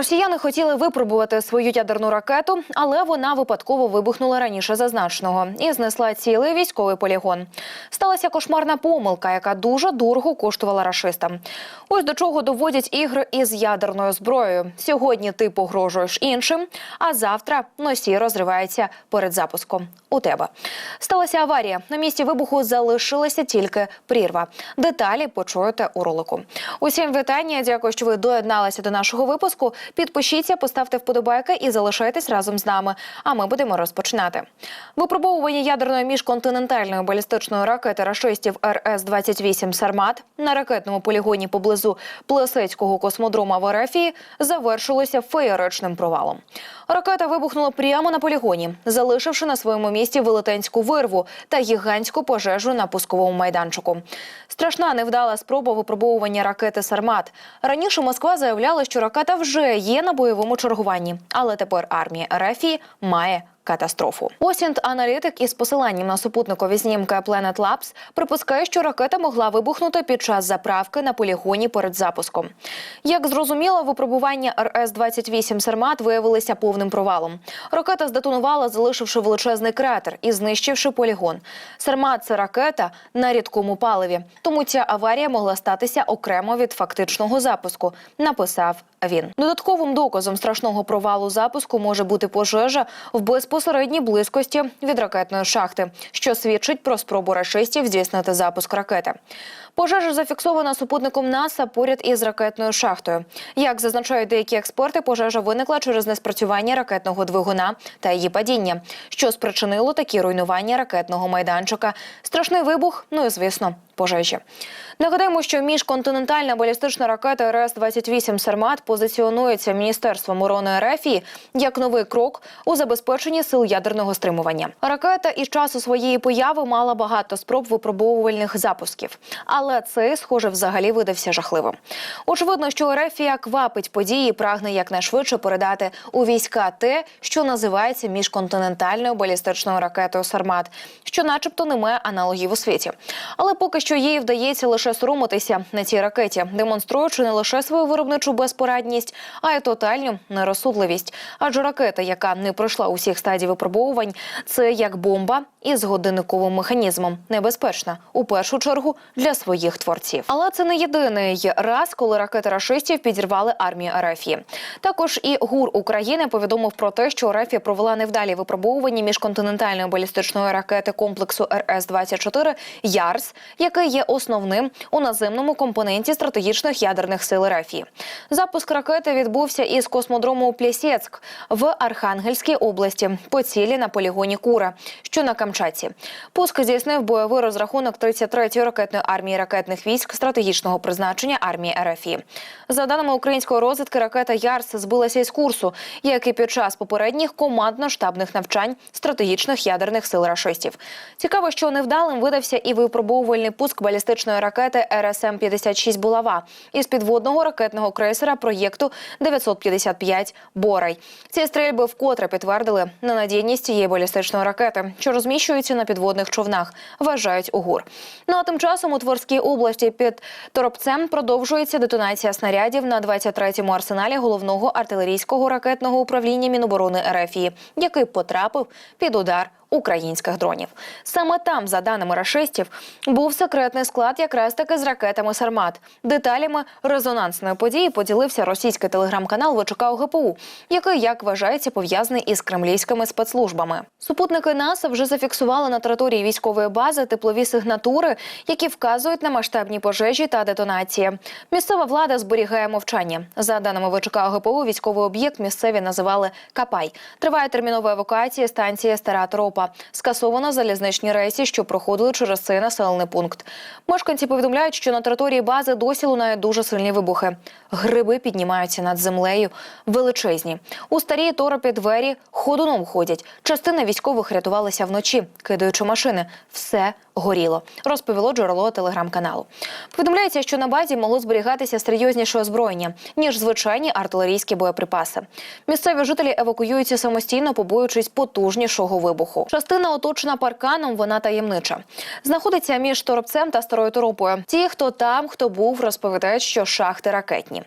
Росіяни хотіли випробувати свою ядерну ракету, але вона випадково вибухнула раніше зазначеного і знесла цілий військовий полігон. Сталася кошмарна помилка, яка дуже дорого коштувала рашистам. Ось до чого доводять ігри із ядерною зброєю. Сьогодні ти погрожуєш іншим, а завтра носій розривається перед запуском. У тебе сталася аварія. На місці вибуху залишилася тільки прірва. Деталі почуєте у ролику. Усім вітання. Дякую, що ви доєдналися до нашого випуску. Підпишіться, поставте вподобайки і залишайтесь разом з нами. А ми будемо розпочинати. Випробовування ядерної міжконтинентальної балістичної ракети рашистів РС 28 Сармат на ракетному полігоні поблизу Плесецького космодрома в Ерефії завершилося феєричним провалом. Ракета вибухнула прямо на полігоні, залишивши на своєму місці велетенську вирву та гігантську пожежу на пусковому майданчику. Страшна невдала спроба випробовування ракети Сармат. Раніше Москва заявляла, що ракета вже є на бойовому чергуванні, але тепер армія Ерефії має катастрофу. Осінт аналітик із посиланням на супутникові знімки Planet Labs припускає, що ракета могла вибухнути під час заправки на полігоні перед запуском. Як зрозуміло, випробування РС-28 «Сармат» виявилися повним провалом. Ракета здетонувала, залишивши величезний кратер і знищивши полігон. «Сармат» – це ракета на рідкому паливі, тому ця аварія могла статися окремо від фактичного запуску. Написав він. Додатковим доказом страшного провалу запуску може бути пожежа в безпосередній близькості від ракетної шахти, що свідчить про спробу рашистів здійснити запуск ракети. Пожежа зафіксована супутником НАСА поряд із ракетною шахтою. Як зазначають деякі експерти, пожежа виникла через неспрацювання ракетного двигуна та її падіння, що спричинило такі руйнування ракетного майданчика. Страшний вибух, ну і звісно, пожежі. Нагадаємо, що міжконтинентальна балістична ракета РС-28 «Сармат» позиціонується Міністерством оборони РФ як новий крок у забезпеченні сил ядерного стримування. Ракета із часу своєї появи мала багато спроб випробовувальних запусків, але цей, схоже, взагалі видався жахливим. Очевидно, що РФ квапить події, прагне якнайшвидше передати у війська те, що називається міжконтинентальною балістичною ракетою «Сармат», що, начебто, не має аналогів у світі. Але поки що їй вдається лише соромитися на цій ракеті, демонструючи не лише свою виробничу безпорадність, а й тотальну нерозсудливість. Адже ракета, яка не пройшла усіх стадій випробовувань, це як бомба із годинниковим механізмом, небезпечна у першу чергу для своїх творців. Але це не єдиний раз, коли ракети рашистів підірвали армію РФ. Також і ГУР України повідомив про те, що РФ провела невдалі випробовування міжконтинентальної балістичної ракети комплексу РС-24 ЯРС, який є основним у наземному компоненті стратегічних ядерних сил РФ. Запуск ракети відбувся із космодрому Плєсєцьк в Архангельській області по цілі на полігоні Кура, що на Камчатці. Пуск здійснив бойовий розрахунок 33-ї ракетної армії ракетних військ стратегічного призначення армії РФ. За даними української розвідки, ракета Ярс збилася із курсу, як і під час попередніх командно-штабних навчань стратегічних ядерних сил рашистів. Цікаво, що невдалим видався і випробовувальний пуск балістичної ракети РСМ 56 Булава із підводного ракетного крейсера проєкту 955 Борай. Ці стрільби вкотре підтвердили ненадійність цієї балістичної ракети, що розміщується на підводних човнах, вважають УГУР. Ну а тим часом у Творській області під Торопцем продовжується детонація снарядів на 23-му арсеналі головного артилерійського ракетного управління Міноборони РФ, який потрапив під удар українських дронів. Саме там, за даними рашистів, був секретний склад якраз таки з ракетами Сармат. Деталями резонансної події поділився російський телеграм-канал ВЧК ОГПУ, який, як вважається, пов'язаний із кремлівськими спецслужбами. Супутники НАСА вже зафіксували на території військової бази теплові сигнатури, які вказують на масштабні пожежі та детонації. Місцева влада зберігає мовчання. За даними ВЧК ОГПУ, військовий об'єкт місцеві називали Капай. Триває термінова евакуація станції Стара Тропа. Скасовано залізничні рейси, що проходили через цей населений пункт. Мешканці повідомляють, що на території бази досі лунають дуже сильні вибухи. Гриби піднімаються над землею, величезні. У старій торопі двері ходуном ходять. Частина військових рятувалася вночі, кидаючи машини. Все горіло, розповіло джерело телеграм-каналу. Повідомляється, що на базі могло зберігатися серйозніше озброєння ніж звичайні артилерійські боєприпаси. Місцеві жителі евакуюються самостійно, побоюючись потужнішого вибуху. Частина оточена парканом, вона таємнича. Знаходиться між торопцем та старою торопою. Ті, хто там, хто був, розповідають, що шахти ракетні.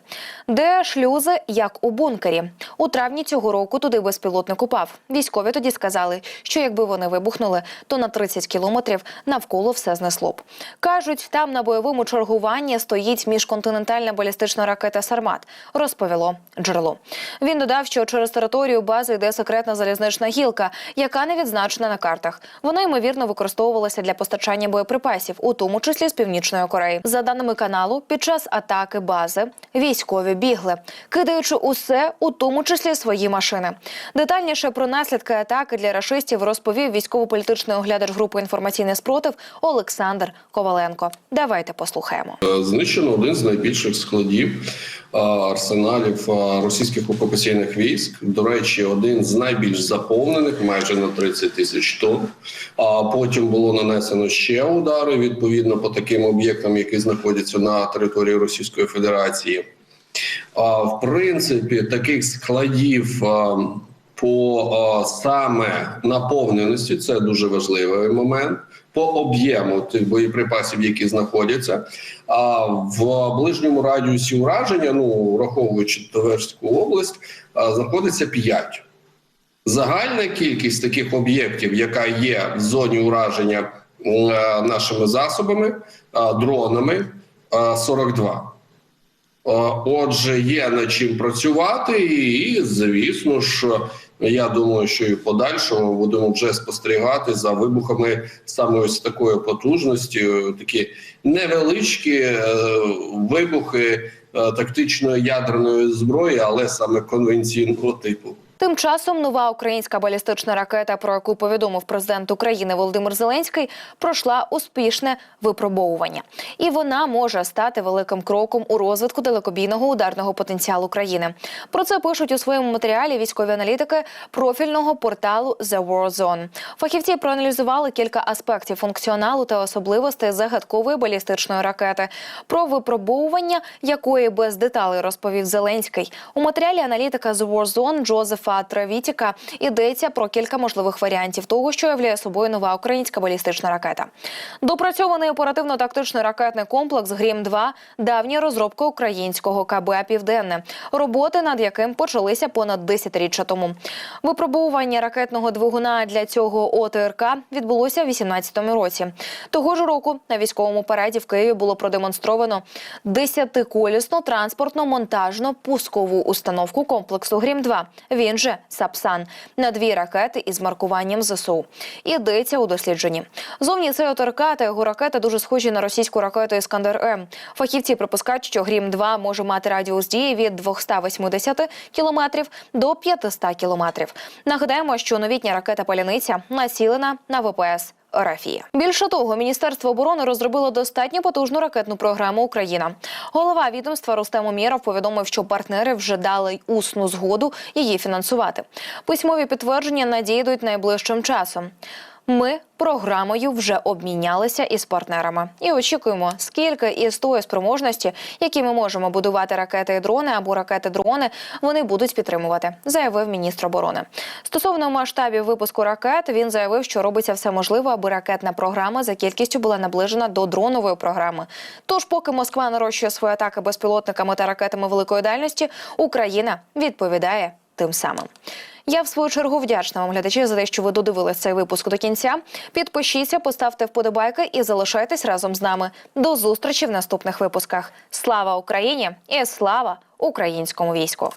Де шлюзи, як у бункері. У травні цього року туди безпілотник упав. Військові тоді сказали, що якби вони вибухнули, то на 30 кілометрів навколо все знесло б. Кажуть, там на бойовому чергуванні стоїть міжконтинентальна балістична ракета Сармат, розповіло джерело. Він додав, що через територію бази йде секретна залізнична гілка, яка не відзначена на картах. Вона ймовірно використовувалася для постачання боєприпасів, у тому числі з північної Кореї. За даними каналу, під час атаки бази військові бігли, кидаючи усе, у тому числі свої машини. Детальніше про наслідки атаки для рашистів розповів військово-політичний оглядач групи інформаційний спротив Олександр Коваленко. Давайте послухаємо. Знищено один з найбільших складів е, арсеналів е, російських окупаційних військ. До речі, один з найбільш заповнених, майже на 30 тисяч тонн. А потім було нанесено ще удари відповідно по таким об'єктам, які знаходяться на території Російської Федерації. А, В принципі, таких складів по саме наповненості це дуже важливий момент. По об'єму тих боєприпасів, які знаходяться, а в ближньому радіусі ураження, ну враховуючи Тверську область, знаходиться 5. Загальна кількість таких об'єктів, яка є в зоні ураження е, нашими засобами, дронами, е, 42. Е, Отже, є над чим працювати, і звісно ж, я думаю, що і в подальшому будемо вже спостерігати за вибухами саме ось такої потужності, такі невеличкі е, вибухи е, тактичної ядерної зброї, але саме конвенційного типу. Тим часом нова українська балістична ракета, про яку повідомив президент України Володимир Зеленський, пройшла успішне випробовування, і вона може стати великим кроком у розвитку далекобійного ударного потенціалу країни. Про це пишуть у своєму матеріалі військові аналітики профільного порталу The War. Фахівці проаналізували кілька аспектів функціоналу та особливостей загадкової балістичної ракети. Про випробовування якої без деталей розповів Зеленський у матеріалі аналітика The War Джозефа Травітіка йдеться про кілька можливих варіантів того, що являє собою нова українська балістична ракета. Допрацьований оперативно-тактичний ракетний комплекс Грім 2 давня розробка українського КБ Південне, роботи над яким почалися понад десятиріччя тому. Випробовування ракетного двигуна для цього ОТРК відбулося в 2018 році. Того ж року на військовому параді в Києві було продемонстровано десятиколісну транспортно-монтажну пускову установку комплексу Грім 2 Він же Сапсан на дві ракети із маркуванням ЗСУ. Ідеться у дослідженні. Зовні цей оторкати його ракети дуже схожі на російську ракету Іскандер М. Фахівці припускають, що Грім 2 може мати радіус дії від 280 кілометрів до 500 кілометрів. Нагадаємо, що новітня ракета Паляниця націлена на ВПС. Рафія. Більше того, Міністерство оборони розробило достатньо потужну ракетну програму Україна. Голова відомства Рустем Умєров повідомив, що партнери вже дали усну згоду її фінансувати. Письмові підтвердження надійдуть найближчим часом. Ми програмою вже обмінялися із партнерами і очікуємо, скільки із тої спроможності, які ми можемо будувати ракети і дрони або ракети-дрони, вони будуть підтримувати, заявив міністр оборони. Стосовно масштабів випуску ракет, він заявив, що робиться все можливе, аби ракетна програма за кількістю була наближена до дронової програми. Тож, поки Москва нарощує свої атаки безпілотниками та ракетами великої дальності, Україна відповідає тим самим. Я в свою чергу вдячна вам, глядачі, за те, що ви додивились цей випуск до кінця. Підпишіться, поставте вподобайки і залишайтесь разом з нами. До зустрічі в наступних випусках. Слава Україні і слава українському війську!